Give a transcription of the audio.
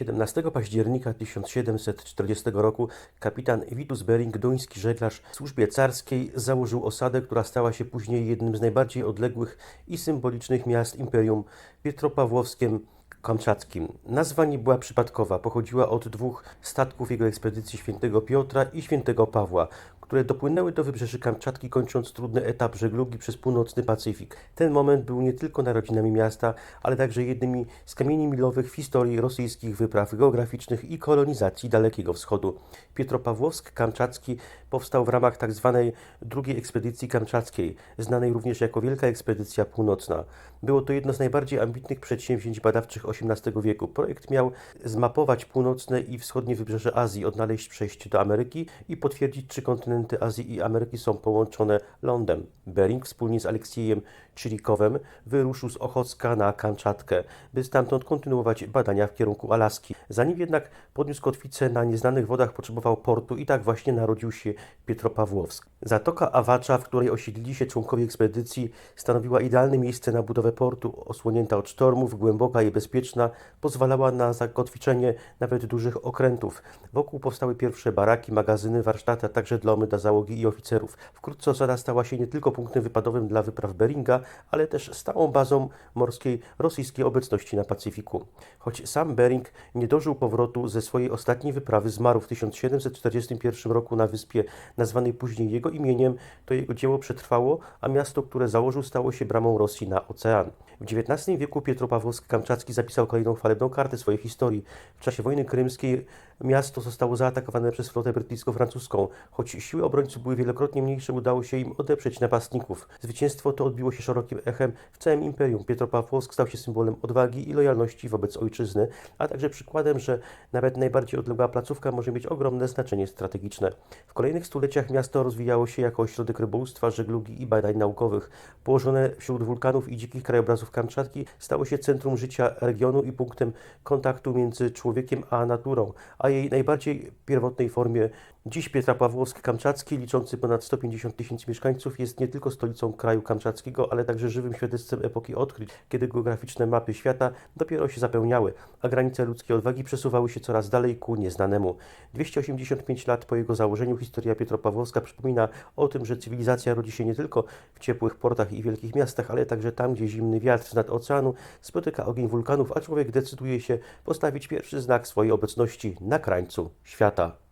17 października 1740 roku kapitan Vitus Bering, duński żeglarz w służbie carskiej, założył osadę, która stała się później jednym z najbardziej odległych i symbolicznych miast imperium Pietropawłowskiem Kamczackim. Nazwa nie była przypadkowa, pochodziła od dwóch statków jego ekspedycji świętego Piotra i świętego Pawła, które dopłynęły do wybrzeży Kamczatki, kończąc trudny etap żeglugi przez północny Pacyfik. Ten moment był nie tylko narodzinami miasta, ale także jednymi z kamieni milowych w historii rosyjskich wypraw geograficznych i kolonizacji Dalekiego Wschodu. Pietropawłowsk-Kamczacki powstał w ramach tzw. drugiej ekspedycji kamczackiej, znanej również jako Wielka Ekspedycja Północna. Było to jedno z najbardziej ambitnych przedsięwzięć badawczych XVIII wieku. Projekt miał zmapować północne i wschodnie wybrzeże Azji, odnaleźć przejście do Ameryki i potwierdzić, czy kontynenty Azji i Ameryki są połączone lądem. Bering wspólnie z Aleksiejem Czyrikowem wyruszył z Ochocka na Kamczatkę, by stamtąd kontynuować badania w kierunku Alaski. Zanim jednak podniósł kotwicę na nieznanych wodach, potrzebował portu i tak właśnie narodził się Pietropawłowsk. Zatoka Awacza, w której osiedlili się członkowie ekspedycji, stanowiła idealne miejsce na budowę portu. Osłonięta od sztormów, głęboka i bezpieczna, pozwalała na zakotwiczenie nawet dużych okrętów. Wokół powstały pierwsze baraki, magazyny, warsztaty, a także domy dla załogi i oficerów. Wkrótce osada stała się nie tylko punktem wypadowym dla wypraw Beringa, ale też stałą bazą morskiej rosyjskiej obecności na Pacyfiku. Choć sam Bering nie dożył powrotu ze swojej ostatniej wyprawy, zmarł w 1741 roku na wyspie nazwanej później jego imieniem, to jego dzieło przetrwało, a miasto, które założył, stało się bramą Rosji na ocean. W XIX wieku Pietropawłowsk-Kamczacki zapisał kolejną chwalebną kartę swojej historii. W czasie wojny krymskiej miasto zostało zaatakowane przez flotę brytyjsko-francuską. Choć siły obrońców były wielokrotnie mniejsze, udało się im odeprzeć napastników. Zwycięstwo to odbiło się szerokim echem w całym imperium. Pietropawłowsk stał się symbolem odwagi i lojalności wobec ojczyzny, a także przykładem, że nawet najbardziej odległa placówka może mieć ogromne znaczenie strategiczne. W kolejnych stuleciach miasto rozwijało się jako ośrodek rybołówstwa, żeglugi i badań naukowych. Położone wśród wulkanów i dzikich krajobrazów Kamczatki stało się centrum życia regionu i punktem kontaktu między człowiekiem a naturą, a jej najbardziej pierwotnej formie. Dziś Pietropawłowsk-Kamczacki, liczący ponad 150 tysięcy mieszkańców, jest nie tylko stolicą kraju kamczackiego, ale także żywym świadectwem epoki odkryć, kiedy geograficzne mapy świata dopiero się zapełniały, a granice ludzkiej odwagi przesuwały się coraz dalej ku nieznanemu. 285 lat po jego założeniu historia Pietropawłowska przypomina o tym, że cywilizacja rodzi się nie tylko w ciepłych portach i wielkich miastach, ale także tam, gdzie zimny wiatr z nad oceanu spotyka ogień wulkanów, a człowiek decyduje się postawić pierwszy znak swojej obecności na krańcu świata.